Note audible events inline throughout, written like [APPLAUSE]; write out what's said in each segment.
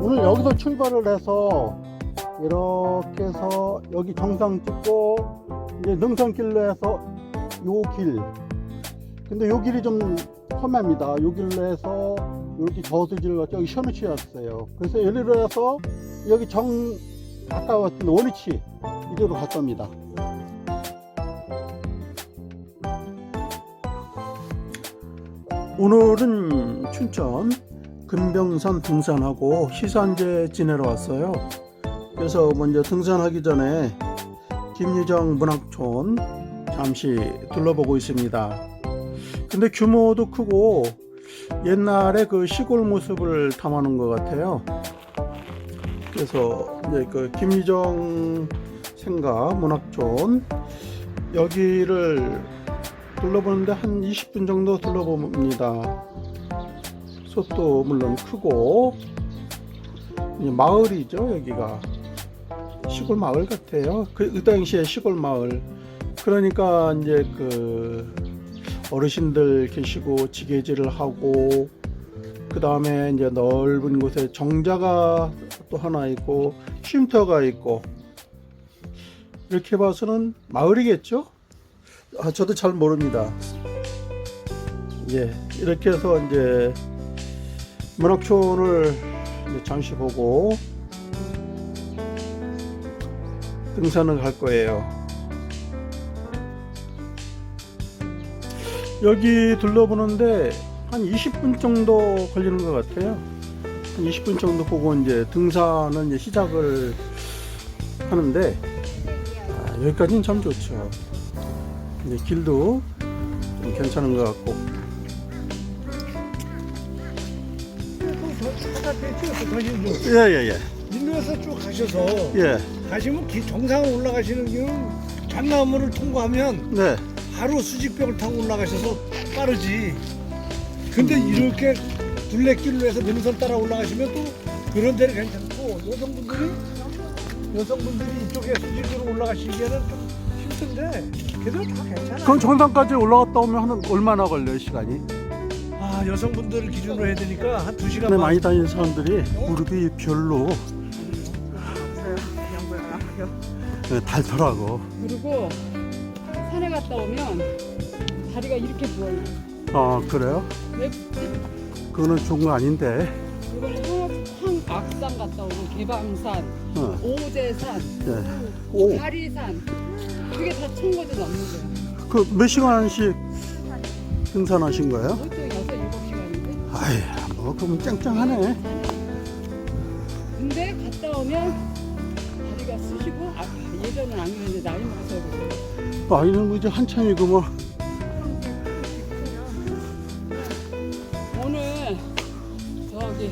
오늘 여기서 출발을 해서 이렇게 해서 여기 정상 찍고 이제 능선길로 해서 요 길. 근데 요 길이 좀 험합니다. 요 길로 해서 이렇게 저수지를 갔죠. 여기 셔누치였어요. 그래서 예를 해서 여기 정 아까 같은 원위치 이대로 갔답니다. 오늘은 춘천 금병산 등산하고 시산제 지내러 왔어요. 그래서 먼저 등산하기 전에 김유정 문학촌 잠시 둘러보고 있습니다. 근데 규모도 크고 옛날에 그 시골 모습을 담아놓은 것 같아요. 그래서 이제 그 김유정 생가 문학촌 여기를 둘러보는데 한 20분 정도 둘러봅니다. 숲도 물론 크고 마을이죠 여기가 시골 마을 같아요. 그, 그 당시에 시골 마을. 그러니까 이제 그 어르신들 계시고 지게질을 하고 그 다음에 이제 넓은 곳에 정자가 또 하나 있고 쉼터가 있고 이렇게 봐서는 마을이겠죠? 아, 저도 잘 모릅니다. 예, 이렇게 해서 이제 문학촌을 이제 잠시 보고 등산을 갈 거예요. 여기 둘러보는데 한 20분 정도 걸리는 것 같아요. 한 20분 정도 보고 이제 등산은 이제 시작을 하는데 아, 여기까지는 참 좋죠. 이제 길도 좀 괜찮은 것 같고 예예예 일로에서 쭉 가셔서 예, 가시면 기- 정상을 올라가시는 길은 장나무를 통과하면 네. 바로 수직벽을 타고 올라가셔서 빠르지. 근데 이렇게 둘레길로 해서 능선 따라 올라가시면 또 그런 데는 괜찮고 여성분들이 여성분들이 이쪽에 수직으로 올라가시기에는 좀 힘든데 그래도 다 괜찮아. 그럼 정상까지 올라갔다 오면 한 얼마나 걸려요 시간이? 아 여성분들을 기준으로 해야 되니까 한 두 시간 근데 반. 많이 다니는 사람들이 무릎이 별로 네, 닳더라고. 그리고 산에 갔다 오면 다리가 이렇게 부어요. 아 그래요? 왜? 그거는 좋은 거 아닌데. 이번에 황, 황악산 갔다 오고 개방산, 어, 오제산, 예. 오, 다리산 그게 다 청거도 넘는 거예요. 그몇 시간씩 등산하신 거예요? 보통 여섯 일곱 시간인데. 아이, 뭐 그럼 짱짱하네. 근데 갔다 오면 다리가 쑤시고 아 예전은 안 그랬는데 나이 먹어서 그래요. 아이는 뭐 이제 한참이고 뭐. 오늘 저기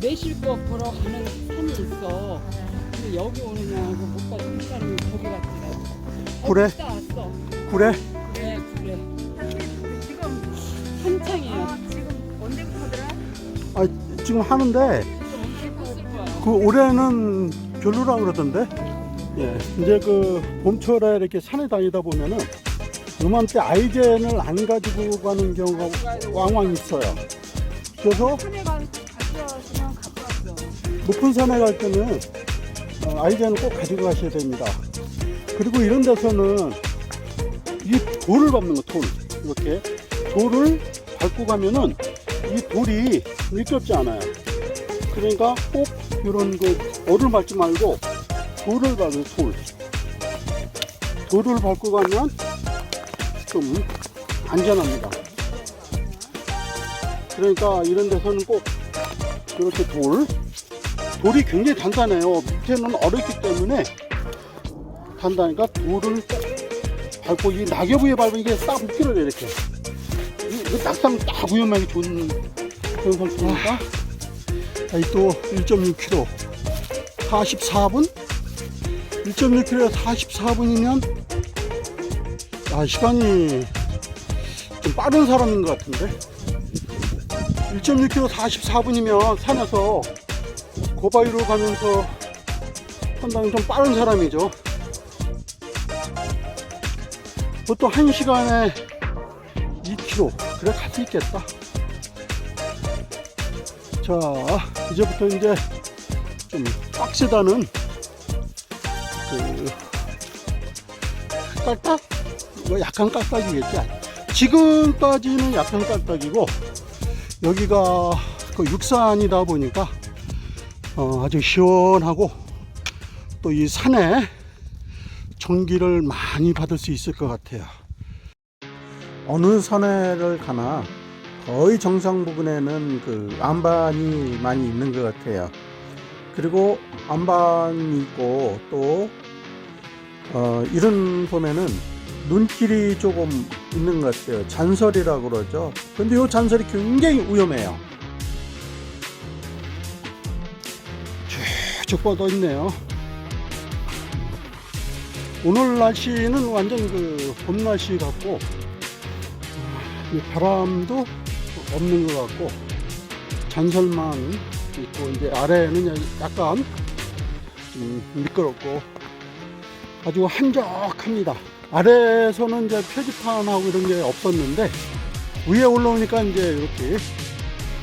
매실꽃 보러 가는 산이 있어. 근데 여기 오느냐고 못 가서 그 사람이 거기. 어, 그래? 갔다 왔어. 그래? 그래 그래. 지금 한창이에요. 아, 지금 하는데 지금 엄청 컸을 거야. 그 올해는 별로라 그러던데. 예, 이제 그 봄철에 이렇게 산에 다니다 보면은 요맘때 아이젠을 안 가지고 가는 경우가 왕왕 있어요. 그래서 산에 가 가져왔으면 갖고 왔어. 높은 산에 갈 때는 어, 아이젠을 꼭 가지고 가셔야 됩니다. 그리고 이런 데서는 이 돌을 밟는 거, 돌. 이렇게. 돌을 밟고 가면은 이 돌이 미끄럽지 않아요. 그러니까 꼭 이런 그 얼을 밟지 말고 돌을 밟는 돌. 돌을 밟고 가면 좀 안전합니다. 그러니까 이런 데서는 꼭 이렇게 돌, 돌이 굉장히 단단해요. 밑에는 얼었기 때문에 단단하니까 돌을 밟고 이 낙엽 위에 밟으면 이게 딱 미끄러져 이렇게. 이, 이 낙상 딱 위험하게 좋은 그런 상태니까. 아이 또 1.6km 44분? 1.6km에 44분이면 아 시간이 좀 빠른 사람인 것 같은데 1.6km 44분이면 산에서 고바위로 가면서 상당히 좀 빠른 사람이죠. 보통 한 시간에 2km 그래 갈 수 있겠다. 자 이제부터 이제 좀 빡세다는 그 깔딱 이거 약간 깔딱이겠지. 지금까지는 약간 깔딱이고 여기가 그 육산이다 보니까 어, 아주 시원하고 또 이 산에 전기를 많이 받을 수 있을 것 같아요. 어느 산에를 가나 거의 정상 부근에는 그 안반이 많이 있는 것 같아요. 그리고 안반이 있고 또 어, 이런 보면은 눈길이 조금 있는 것 같아요. 잔설이라고 그러죠. 근데 이 잔설이 굉장히 위험해요. 쭉 뻗어 있네요. 오늘 날씨는 완전 그 봄 날씨 같고 이 바람도 없는 것 같고 잔설만 있고 이제 아래는 약간 좀 미끄럽고 아주 한적합니다. 아래에서는 이제 표지판하고 이런 게 없었는데 위에 올라오니까 이제 이렇게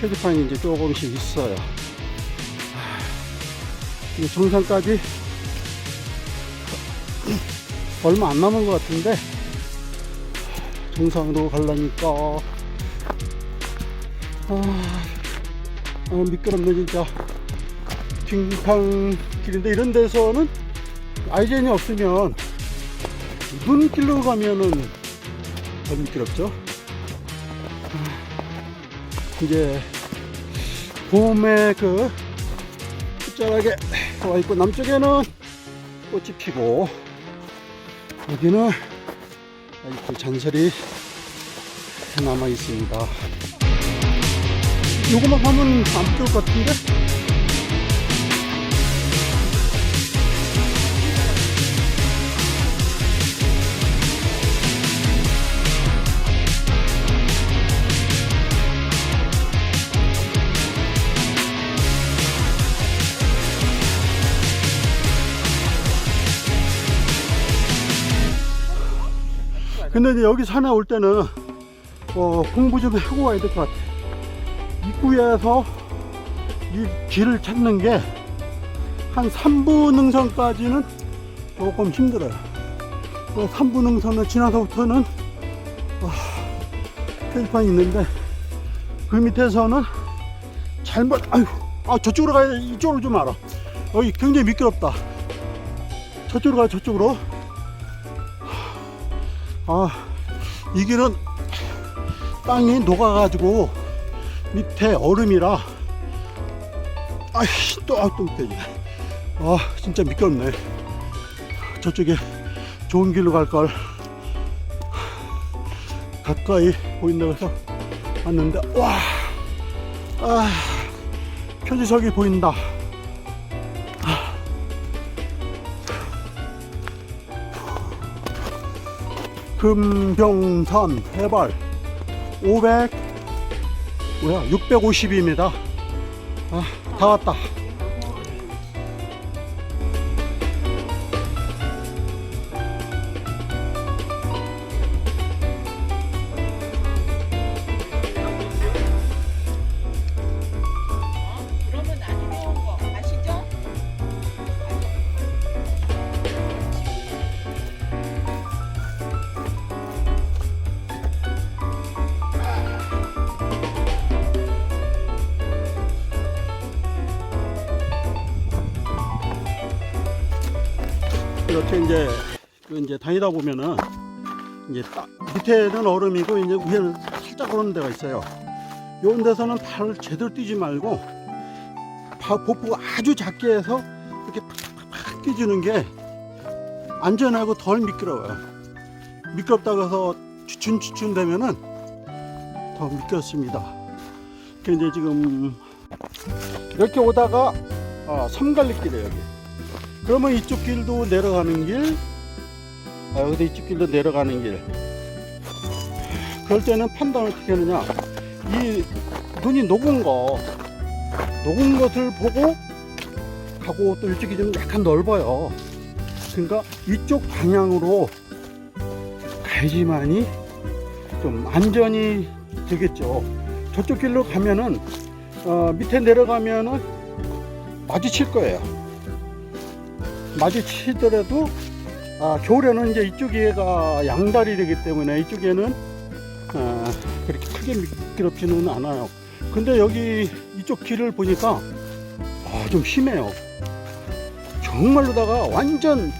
표지판이 이제 조금씩 있어요. 정상까지 얼마 안 남은 것 같은데 정상으로 가려니까. 아, 아 미끄럽네 진짜. 빙판길인데 이런 데서는 아이젠이 없으면 눈길로 가면은 더 미끄럽죠? 아, 이제 봄에 그 끝자락에 와 있고 남쪽에는 꽃이 피고 여기는 아직도 잔설이 남아 있습니다. 요거만 하면 안 부을 것 같은데? 근데 이제 여기 산에 올 때는 어, 공부 좀 하고 와야 될 것 같아. 입구에서 이 길을 찾는 게 한 3부 능선까지는 조금 힘들어요. 그 3부 능선을 지나서부터는 어, 표지판이 있는데 그 밑에서는 잘못 아유 아 저쪽으로 가야 돼 이쪽으로 좀 알아 여기 굉장히 미끄럽다 저쪽으로 가야 저쪽으로 아, 이 길은 땅이 녹아가지고 밑에 얼음이라 아이씨 또, 아, 또 밑에 아 진짜 미끄럽네. 저쪽에 좋은 길로 갈 걸 가까이 보인다고 해서 왔는데 와 아, 표지석이 보인다 금병산 해발 500 뭐야 650입니다. 아, 다 왔다 이제 그 이제 다니다 보면은 이제 딱 밑에는 얼음이고 이제 위에는 살짝 오르는 데가 있어요. 요런 데서는 발을 제대로 뛰지 말고 바- 보폭 아주 작게 해서 이렇게 팍팍팍 뛰주는 게 안전하고 덜 미끄러워요. 미끄럽다고 해서 주춤주춤 되면은 더 미끄럽습니다. 근데 지금 이렇게 오다가 아, 섬갈리길이에요 여기. 그러면 이쪽 길도 내려가는 길, 아, 여기도 이쪽 길도 내려가는 길. 그럴 때는 판단을 어떻게 하느냐. 이 눈이 녹은 거, 녹은 것을 보고 가고 또 이쪽이 좀 약간 넓어요. 그러니까 이쪽 방향으로 가야 가야지만이 좀 안전이 되겠죠. 저쪽 길로 가면은 어, 밑에 내려가면은 마주칠 거예요. 마주치더라도 아, 겨울에는 이제 이쪽에가 양다리 되기 때문에 이쪽에는 어, 그렇게 크게 미끄럽지는 않아요. 근데 여기 이쪽 길을 보니까 아, 좀 심해요. 정말로다가 완전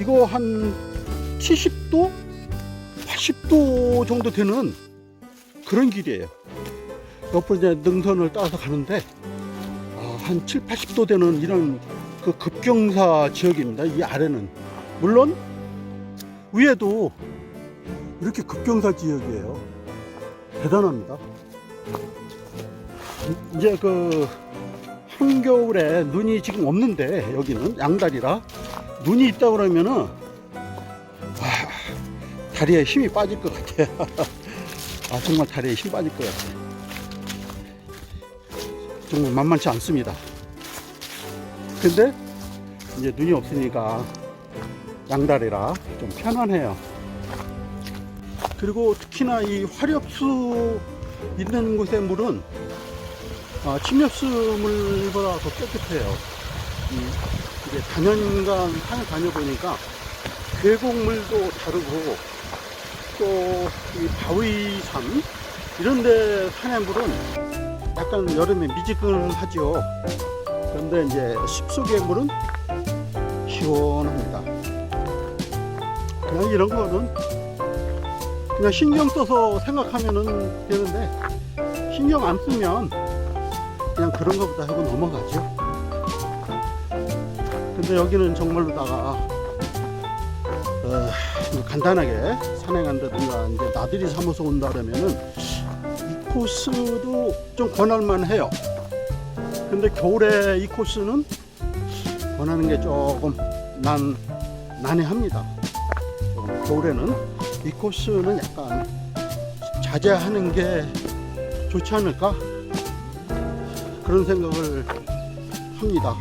이거 한 70도, 80도 정도 되는 그런 길이에요. 옆으로 이제 능선을 따서 가는데 아, 한 7, 80도 되는 이런 그 급경사 지역입니다. 이 아래는 물론 위에도 이렇게 급경사 지역이에요. 대단합니다. 이제 그 한겨울에 눈이 지금 없는데 여기는 양다리라 눈이 있다 그러면은 와, 다리에 힘이 빠질 것 같아요. [LAUGHS] 아 정말 다리에 힘 빠질 것 같아요. 정말 만만치 않습니다. 근데 이제 눈이 없으니까 양다리라 좀 편안해요. 그리고 특히나 이 화력수 있는 곳의 물은 아, 침엽수 물보다 더 깨끗해요. 이, 이게 단연간 산에 다녀보니까 계곡물도 다르고 또 이 바위산 이런 데 산의 물은 약간 여름에 미지근하죠. 그런데 이제 숲속의 물은 시원합니다. 그냥 이런 거는 그냥 신경 써서 생각하면은 되는데 신경 안 쓰면 그냥 그런 거보다 하고 넘어가죠. 근데 여기는 정말로다가 어, 간단하게 산행한다든가 이제 나들이 삼아서 온다 그러면은 이 코스도 좀 권할만 해요. 근데 겨울에 이 코스는 권하는 게 조금 난 난해합니다. 어, 겨울에는 이 코스는 약간 자제하는 게 좋지 않을까 그런 생각을 합니다.